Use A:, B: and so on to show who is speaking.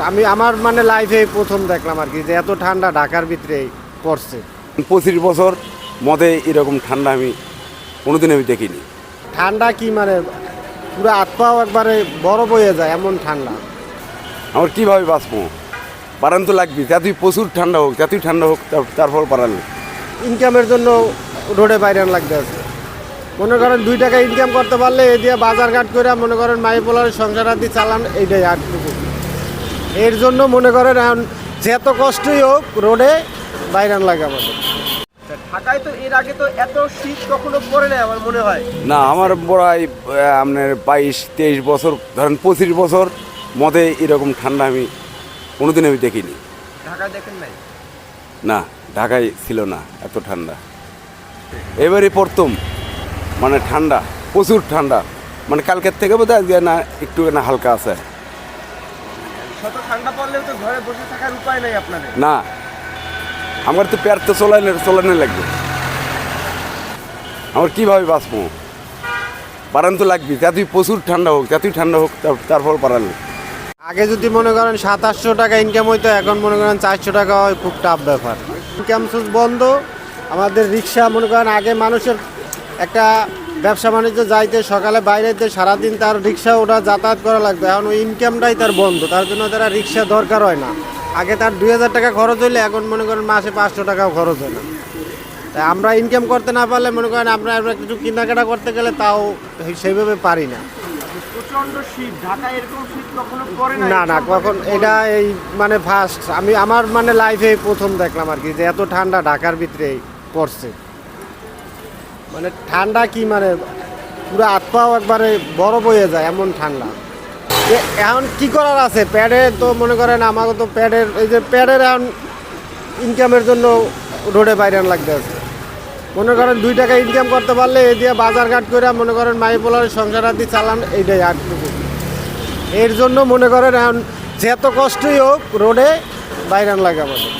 A: আমি আমার মানে লাইফে প্রথম দেখলাম আর কি যে এত ঠান্ডা ঢাকার ভিতরে পড়ছে।
B: পঁচিশ বছর মধ্যে এরকম ঠান্ডা আমি কোনোদিন আমি দেখিনি।
A: ঠান্ডা কি মানে পুরো হাত পাও একবারে বরফ হয়ে যায় এমন ঠান্ডা।
B: আমার কীভাবে বাঁচবো? বাড়ান তো লাগবে যতই প্রচুর ঠান্ডা হোক যতই ঠান্ডা হোক তার- তারপর বাড়ানো।
A: ইনকামের জন্য রোডে বাইরে লাগতে আছে। মনে করেন দুই টাকা ইনকাম করতে পারলে এই দিয়ে বাজার ঘাট করে মনে করেন মাই পোলার সংসার আদি চালান এইটাই আটটুকু এর জন্য মনে করেন এখন যত কষ্টই হোক রোডে বাইরান লাগে আমাদের
C: ঢাকায় তো এর আগে তো এত শীত কখনো পড়ে নাই আমার মনে হয়।
B: না আমার বড়াই আপনার বাইশ তেইশ বছর ধরেন পঁচিশ বছর মধ্যে এরকম ঠান্ডা আমি কোনোদিন আমি দেখিনি।
C: ঢাকায় দেখেন নাই?
B: না ঢাকায় ছিল না এত ঠান্ডা। এবারে প্রথম মানে ঠান্ডা প্রচুর ঠান্ডা। মানে কালকের থেকে বোধ হয় আজকে না একটু না হালকা আছে।
C: শত ঠান্ডা পড়লেও তো ঘরে বসে থাকার উপায় নাই আপনাদের।
B: না। আমার তো প্যার তো চলানো চলানো লাগবে। আমার কীভাবে বাঁচবো? বাড়ান তো লাগবে যতই প্রচুর ঠান্ডা হোক যতই ঠান্ডা হোক তার- তারপর বাড়ানো
A: আগে যদি মনে করেন সাতাশশো টাকা ইনকাম হইতো এখন মনে করেন চারশো টাকা হয় খুব টাফ ব্যাপার। ইনকাম সোর্স বন্ধ আমাদের রিক্সা মনে করেন আগে মানুষের একটা ব্যবসা বাণিজ্য যাইতে সকালে বাইরে বাইরেতে সারাদিন তার রিক্সা ওটা যাতায়াত করা লাগতো। এখন ওই ইনকামটাই তার বন্ধ। তার জন্য তারা রিক্সা দরকার হয় না। আগে তার দুই হাজার টাকা খরচ হইলে এখন মনে করেন মাসে পাঁচশো টাকাও খরচ হয় না। তাই আমরা ইনকাম করতে না পারলে মনে করেন আমরা কিছু কেনাকাটা করতে গেলে তাও সেইভাবে পারি না। না না কখন এটা এই মানে ফার্স্ট আমি আমার মানে লাইফে প্রথম দেখলাম আর কি যে এত ঠান্ডা ঢাকার ভিতরে পড়ছে। মানে ঠান্ডা কি মানে পুরো হাত পাও একবারে বরফ হয়ে যায়, এমন ঠান্ডা। এখন কি করার আছে? প্যাডে তো মনে করেন আমাকে তো প্যাডের, এই যে প্যাডের এখন ইনকামের জন্য রোডে বাইরে লাগতে আছে। মনে করেন দুই টাকা ইনকাম করতে পারলে এই দিয়ে বাজার ঘাট করে মনে করেন মাই পোলার সংসার আদি চালান, এইটাই আটটুকু এর জন্য মনে করেন এখন যত কষ্টই হোক রোডে বাইরান লাগে আমাদের